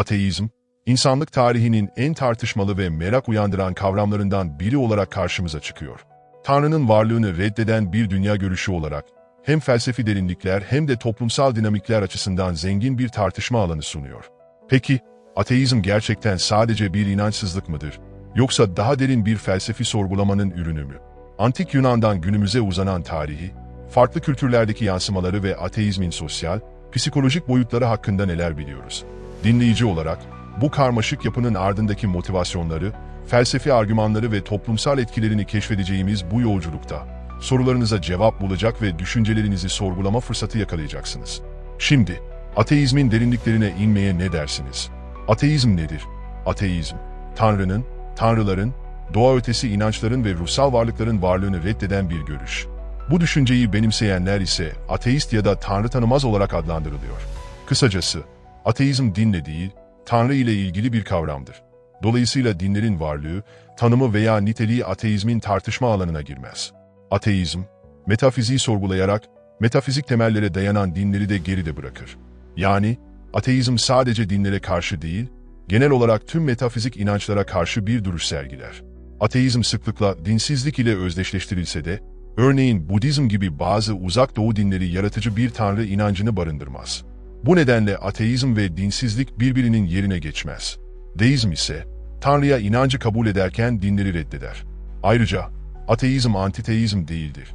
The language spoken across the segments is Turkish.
Ateizm, insanlık tarihinin en tartışmalı ve merak uyandıran kavramlarından biri olarak karşımıza çıkıyor. Tanrı'nın varlığını reddeden bir dünya görüşü olarak hem felsefi derinlikler hem de toplumsal dinamikler açısından zengin bir tartışma alanı sunuyor. Peki, ateizm gerçekten sadece bir inançsızlık mıdır? Yoksa daha derin bir felsefi sorgulamanın ürünü mü? Antik Yunan'dan günümüze uzanan tarihi, farklı kültürlerdeki yansımaları ve ateizmin sosyal, psikolojik boyutları hakkında neler biliyoruz? Dinleyici olarak, bu karmaşık yapının ardındaki motivasyonları, felsefi argümanları ve toplumsal etkilerini keşfedeceğimiz bu yolculukta, sorularınıza cevap bulacak ve düşüncelerinizi sorgulama fırsatı yakalayacaksınız. Şimdi, ateizmin derinliklerine inmeye ne dersiniz? Ateizm nedir? Ateizm, Tanrı'nın, tanrıların, doğa ötesi inançların ve ruhsal varlıkların varlığını reddeden bir görüş. Bu düşünceyi benimseyenler ise ateist ya da tanrı tanımaz olarak adlandırılıyor. Kısacası, ateizm dinle değil, tanrı ile ilgili bir kavramdır. Dolayısıyla dinlerin varlığı, tanımı veya niteliği ateizmin tartışma alanına girmez. Ateizm, metafiziği sorgulayarak, metafizik temellere dayanan dinleri de geride bırakır. Yani, ateizm sadece dinlere karşı değil, genel olarak tüm metafizik inançlara karşı bir duruş sergiler. Ateizm sıklıkla dinsizlik ile özdeşleştirilse de, örneğin Budizm gibi bazı uzak doğu dinleri yaratıcı bir tanrı inancını barındırmaz. Bu nedenle ateizm ve dinsizlik birbirinin yerine geçmez. Deizm ise, Tanrı'ya inancı kabul ederken dinleri reddeder. Ayrıca, ateizm antiteizm değildir.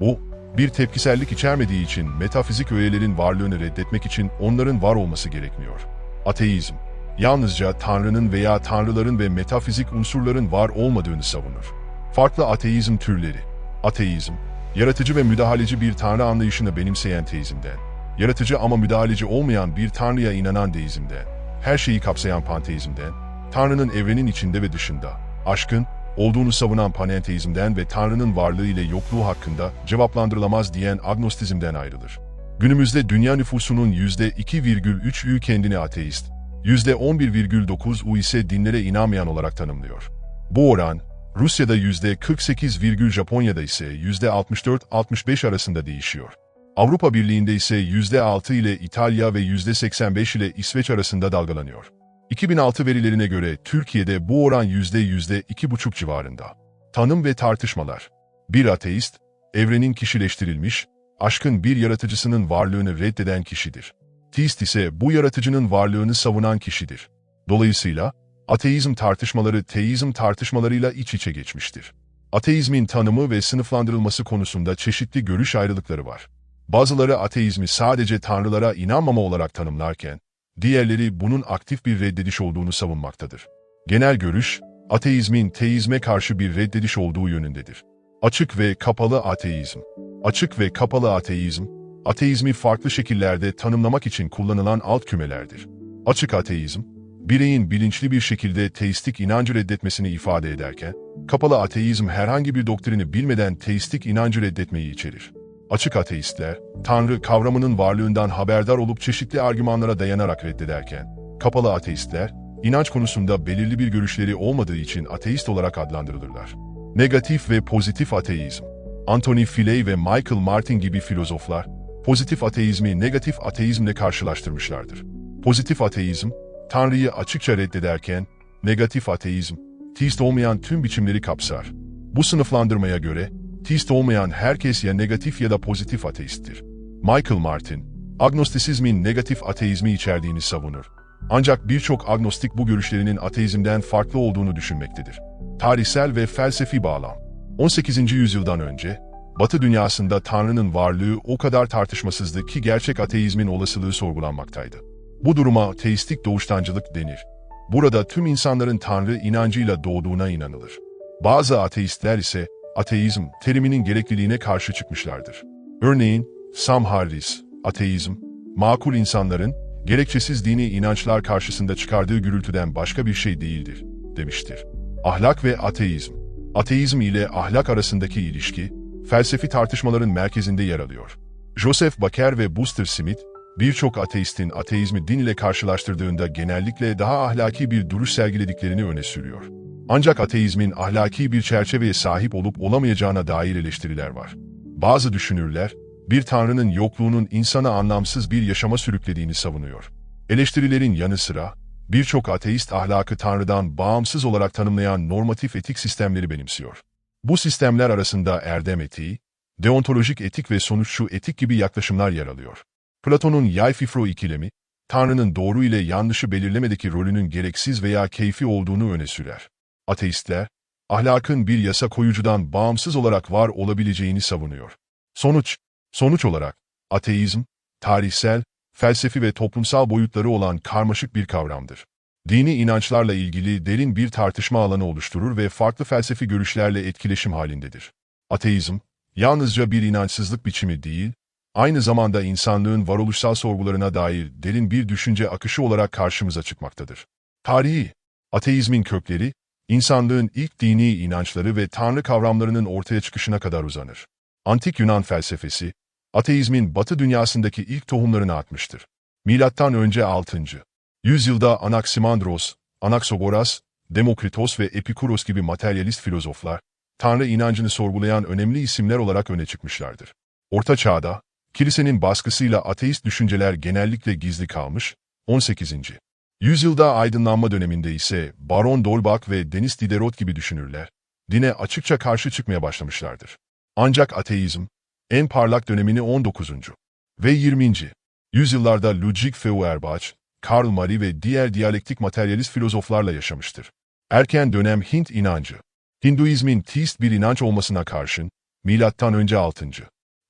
Bu, bir tepkisellik içermediği için metafizik öğelerin varlığını reddetmek için onların var olması gerekmiyor. Ateizm, yalnızca Tanrı'nın veya Tanrıların ve metafizik unsurların var olmadığını savunur. Farklı ateizm türleri, ateizm, yaratıcı ve müdahaleci bir Tanrı anlayışını benimseyen teizmden, yaratıcı ama müdahaleci olmayan bir Tanrı'ya inanan deizmden, her şeyi kapsayan panteizmden, Tanrı'nın evrenin içinde ve dışında, aşkın, olduğunu savunan panenteizmden ve Tanrı'nın varlığı ile yokluğu hakkında cevaplandırılamaz diyen agnostizmden ayrılır. Günümüzde dünya nüfusunun %2,3'ü kendini ateist, %11,9'u ise dinlere inanmayan olarak tanımlıyor. Bu oran, Rusya'da %48, Japonya'da ise %64-65 arasında değişiyor. Avrupa Birliği'nde ise %6 ile İtalya ve %85 ile İsveç arasında dalgalanıyor. 2006 verilerine göre Türkiye'de bu oran %2,5 civarında. Tanım ve tartışmalar. Bir ateist, evrenin kişileştirilmiş, aşkın bir yaratıcısının varlığını reddeden kişidir. Teist ise bu yaratıcının varlığını savunan kişidir. Dolayısıyla, ateizm tartışmaları teizm tartışmalarıyla iç içe geçmiştir. Ateizmin tanımı ve sınıflandırılması konusunda çeşitli görüş ayrılıkları var. Bazıları ateizmi sadece tanrılara inanmama olarak tanımlarken, diğerleri bunun aktif bir reddediş olduğunu savunmaktadır. Genel görüş, ateizmin teizme karşı bir reddediş olduğu yönündedir. Açık ve kapalı ateizm Açık ve kapalı ateizm, ateizmi farklı şekillerde tanımlamak için kullanılan alt kümelerdir. Açık ateizm, bireyin bilinçli bir şekilde teistik inancı reddetmesini ifade ederken, kapalı ateizm herhangi bir doktrini bilmeden teistik inancı reddetmeyi içerir. Açık ateistler, Tanrı kavramının varlığından haberdar olup çeşitli argümanlara dayanarak reddederken, kapalı ateistler, inanç konusunda belirli bir görüşleri olmadığı için ateist olarak adlandırılırlar. Negatif ve pozitif ateizm Anthony Filley ve Michael Martin gibi filozoflar, pozitif ateizmi negatif ateizmle karşılaştırmışlardır. Pozitif ateizm, Tanrı'yı açıkça reddederken, negatif ateizm, teist olmayan tüm biçimleri kapsar. Bu sınıflandırmaya göre, teist olmayan herkes ya negatif ya da pozitif ateisttir. Michael Martin, agnostisizmin negatif ateizmi içerdiğini savunur. Ancak birçok agnostik bu görüşlerinin ateizmden farklı olduğunu düşünmektedir. Tarihsel ve felsefi bağlam 18. yüzyıldan önce, Batı dünyasında Tanrı'nın varlığı o kadar tartışmasızdı ki gerçek ateizmin olasılığı sorgulanmaktaydı. Bu duruma teistik doğuştancılık denir. Burada tüm insanların Tanrı inancıyla doğduğuna inanılır. Bazı ateistler ise ateizm teriminin gerekliliğine karşı çıkmışlardır. Örneğin Sam Harris, ateizm, makul insanların gerekçesiz dini inançlar karşısında çıkardığı gürültüden başka bir şey değildir, demiştir. Ahlak ve ateizm Ateizm ile ahlak arasındaki ilişki, felsefi tartışmaların merkezinde yer alıyor. Joseph Baker ve Buster Smith, birçok ateistin ateizmi din ile karşılaştırdığında genellikle daha ahlaki bir duruş sergilediklerini öne sürüyor. Ancak ateizmin ahlaki bir çerçeveye sahip olup olamayacağına dair eleştiriler var. Bazı düşünürler, bir tanrının yokluğunun insana anlamsız bir yaşama sürüklediğini savunuyor. Eleştirilerin yanı sıra, birçok ateist ahlakı Tanrı'dan bağımsız olarak tanımlayan normatif etik sistemleri benimsiyor. Bu sistemler arasında erdem etiği, deontolojik etik ve sonuççu etik gibi yaklaşımlar yer alıyor. Platon'un yay-fifro ikilemi, Tanrı'nın doğru ile yanlışı belirlemedeki rolünün gereksiz veya keyfi olduğunu öne sürer. Ateistler, ahlakın bir yasa koyucudan bağımsız olarak var olabileceğini savunuyor. Sonuç, sonuç olarak, ateizm, tarihsel, felsefi ve toplumsal boyutları olan karmaşık bir kavramdır. Dini inançlarla ilgili derin bir tartışma alanı oluşturur ve farklı felsefi görüşlerle etkileşim halindedir. Ateizm, yalnızca bir inançsızlık biçimi değil, aynı zamanda insanlığın varoluşsal sorgularına dair derin bir düşünce akışı olarak karşımıza çıkmaktadır. Tarihi, ateizmin kökleri, insanlığın ilk dini inançları ve tanrı kavramlarının ortaya çıkışına kadar uzanır. Antik Yunan felsefesi, ateizmin batı dünyasındaki ilk tohumlarını atmıştır. Milattan önce 6. yüzyılda Anaximandros, Anaxagoras, Demokritos ve Epikuros gibi materyalist filozoflar, Tanrı inancını sorgulayan önemli isimler olarak öne çıkmışlardır. Orta Çağ'da, kilisenin baskısıyla ateist düşünceler genellikle gizli kalmış, 18. yüzyılda aydınlanma döneminde ise Baron d'Holbach ve Denis Diderot gibi düşünürler, dine açıkça karşı çıkmaya başlamışlardır. Ancak ateizm, en parlak dönemini 19. ve 20. yüzyıllarda Ludwig Feuerbach, Karl Marx ve diğer diyalektik materyalist filozoflarla yaşamıştır. Erken dönem Hint inancı, Hinduizmin teist bir inanç olmasına karşın, önce 6.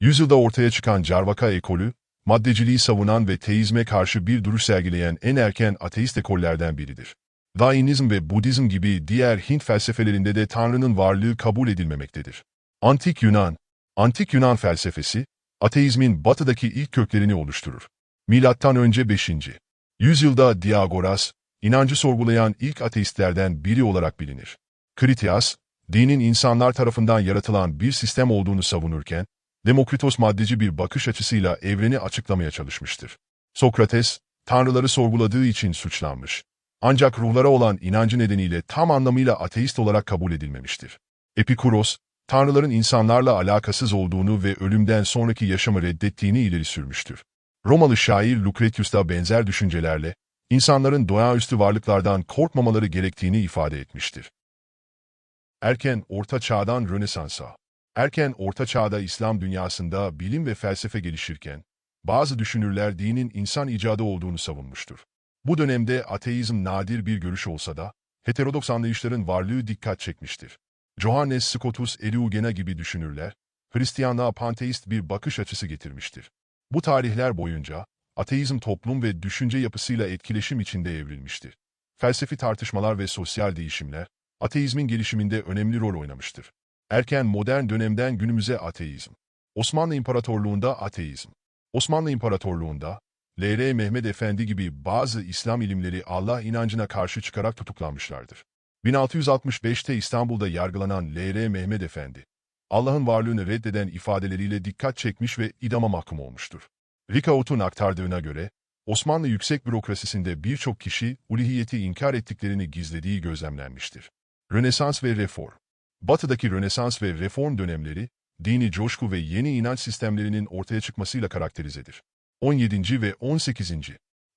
yüzyılda ortaya çıkan Carvaka ekolü, maddeciliği savunan ve teizme karşı bir duruş sergileyen en erken ateist ekollerden biridir. Dainizm ve Budizm gibi diğer Hint felsefelerinde de Tanrı'nın varlığı kabul edilmemektedir. Antik Yunan, Antik Yunan felsefesi, ateizmin batıdaki ilk köklerini oluşturur. Milattan önce 5. yüzyılda Diagoras, inancı sorgulayan ilk ateistlerden biri olarak bilinir. Kritias, dinin insanlar tarafından yaratılan bir sistem olduğunu savunurken, Demokritos maddeci bir bakış açısıyla evreni açıklamaya çalışmıştır. Sokrates, tanrıları sorguladığı için suçlanmış. Ancak ruhlara olan inancı nedeniyle tam anlamıyla ateist olarak kabul edilmemiştir. Epikuros, tanrıların insanlarla alakasız olduğunu ve ölümden sonraki yaşamı reddettiğini ileri sürmüştür. Romalı şair Lucretius da benzer düşüncelerle, insanların doğaüstü varlıklardan korkmamaları gerektiğini ifade etmiştir. Erken Orta Çağ'dan Rönesans'a Erken Orta Çağ'da İslam dünyasında bilim ve felsefe gelişirken, bazı düşünürler dinin insan icadı olduğunu savunmuştur. Bu dönemde ateizm nadir bir görüş olsa da, heterodoks anlayışların varlığı dikkat çekmiştir. Johannes Scotus Eriugena gibi düşünürler, Hristiyanlığa panteist bir bakış açısı getirmiştir. Bu tarihler boyunca, ateizm toplum ve düşünce yapısıyla etkileşim içinde evrilmiştir. Felsefi tartışmalar ve sosyal değişimler, ateizmin gelişiminde önemli rol oynamıştır. Erken modern dönemden günümüze ateizm. Osmanlı İmparatorluğunda ateizm. Osmanlı İmparatorluğunda, L.R. Mehmet Efendi gibi bazı İslam ilimleri Allah inancına karşı çıkarak tutuklanmışlardır. 1665'te İstanbul'da yargılanan L.R. Mehmet Efendi, Allah'ın varlığını reddeden ifadeleriyle dikkat çekmiş ve idama mahkum olmuştur. Rikaut'un aktardığına göre, Osmanlı yüksek bürokrasisinde birçok kişi ulihiyeti inkar ettiklerini gizlediği gözlemlenmiştir. Rönesans ve Reform Batı'daki Rönesans ve Reform dönemleri, dini coşku ve yeni inanç sistemlerinin ortaya çıkmasıyla karakterizedir. 17. ve 18.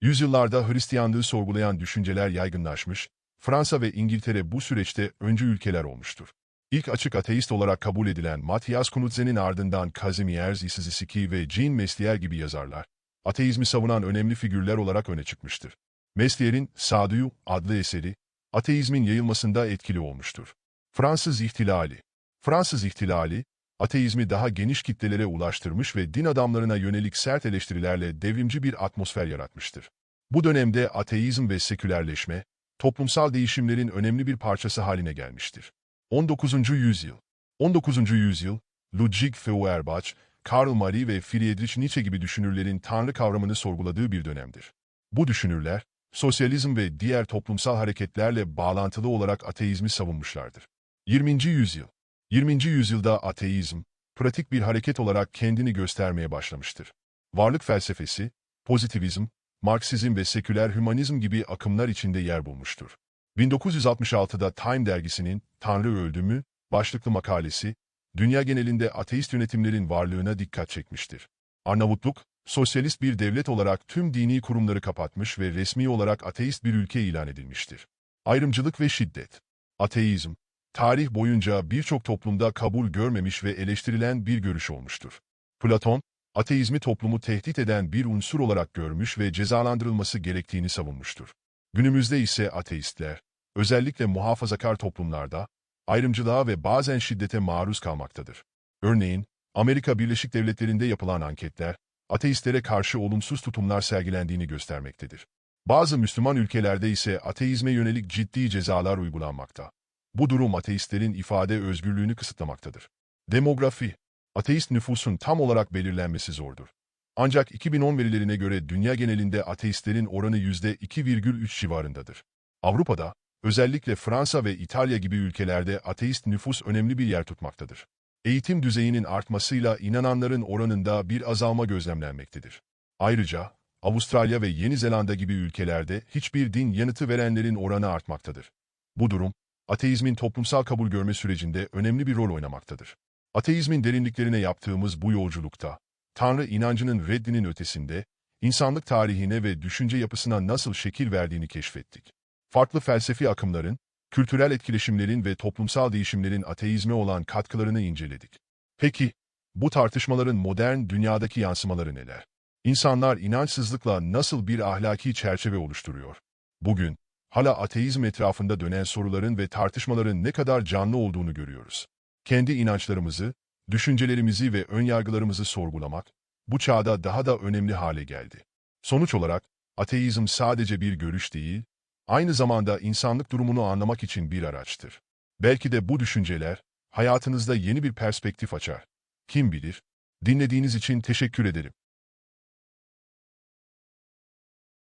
yüzyıllarda Hristiyanlığı sorgulayan düşünceler yaygınlaşmış, Fransa ve İngiltere bu süreçte öncü ülkeler olmuştur. İlk açık ateist olarak kabul edilen Matthias Knudsen'in ardından Kazimierz Isizisiki ve Jean Mestier gibi yazarlar, ateizmi savunan önemli figürler olarak öne çıkmıştır. Mestier'in Sağduyu adlı eseri, ateizmin yayılmasında etkili olmuştur. Fransız İhtilali Fransız İhtilali, ateizmi daha geniş kitlelere ulaştırmış ve din adamlarına yönelik sert eleştirilerle devrimci bir atmosfer yaratmıştır. Bu dönemde ateizm ve sekülerleşme, toplumsal değişimlerin önemli bir parçası haline gelmiştir. 19. yüzyıl 19. yüzyıl, Ludwig Feuerbach, Karl Marx ve Friedrich Nietzsche gibi düşünürlerin tanrı kavramını sorguladığı bir dönemdir. Bu düşünürler, sosyalizm ve diğer toplumsal hareketlerle bağlantılı olarak ateizmi savunmuşlardır. 20. yüzyıl 20. yüzyılda ateizm, pratik bir hareket olarak kendini göstermeye başlamıştır. Varlık felsefesi, pozitivizm, Marksizm ve seküler hümanizm gibi akımlar içinde yer bulmuştur. 1966'da Time dergisinin Tanrı öldü mü başlıklı makalesi, dünya genelinde ateist yönetimlerin varlığına dikkat çekmiştir. Arnavutluk, sosyalist bir devlet olarak tüm dini kurumları kapatmış ve resmi olarak ateist bir ülke ilan edilmiştir. Ayrımcılık ve şiddet. Ateizm, tarih boyunca birçok toplumda kabul görmemiş ve eleştirilen bir görüş olmuştur. Platon, ateizmi toplumu tehdit eden bir unsur olarak görmüş ve cezalandırılması gerektiğini savunmuştur. Günümüzde ise ateistler, özellikle muhafazakar toplumlarda, ayrımcılığa ve bazen şiddete maruz kalmaktadır. Örneğin, Amerika Birleşik Devletleri'nde yapılan anketler, ateistlere karşı olumsuz tutumlar sergilendiğini göstermektedir. Bazı Müslüman ülkelerde ise ateizme yönelik ciddi cezalar uygulanmakta. Bu durum ateistlerin ifade özgürlüğünü kısıtlamaktadır. Demografi, ateist nüfusun tam olarak belirlenmesi zordur. Ancak 2010 verilerine göre dünya genelinde ateistlerin oranı %2,3 civarındadır. Avrupa'da, özellikle Fransa ve İtalya gibi ülkelerde ateist nüfus önemli bir yer tutmaktadır. Eğitim düzeyinin artmasıyla inananların oranında bir azalma gözlemlenmektedir. Ayrıca, Avustralya ve Yeni Zelanda gibi ülkelerde hiçbir din yanıtı verenlerin oranı artmaktadır. Bu durum, ateizmin toplumsal kabul görme sürecinde önemli bir rol oynamaktadır. Ateizmin derinliklerine yaptığımız bu yolculukta, Tanrı inancının reddinin ötesinde, insanlık tarihine ve düşünce yapısına nasıl şekil verdiğini keşfettik. Farklı felsefi akımların, kültürel etkileşimlerin ve toplumsal değişimlerin ateizme olan katkılarını inceledik. Peki, bu tartışmaların modern dünyadaki yansımaları neler? İnsanlar inançsızlıkla nasıl bir ahlaki çerçeve oluşturuyor? Bugün, hala ateizm etrafında dönen soruların ve tartışmaların ne kadar canlı olduğunu görüyoruz. Kendi inançlarımızı, düşüncelerimizi ve önyargılarımızı sorgulamak, bu çağda daha da önemli hale geldi. Sonuç olarak, ateizm sadece bir görüş değil, aynı zamanda insanlık durumunu anlamak için bir araçtır. Belki de bu düşünceler, hayatınızda yeni bir perspektif açar. Kim bilir? Dinlediğiniz için teşekkür ederim.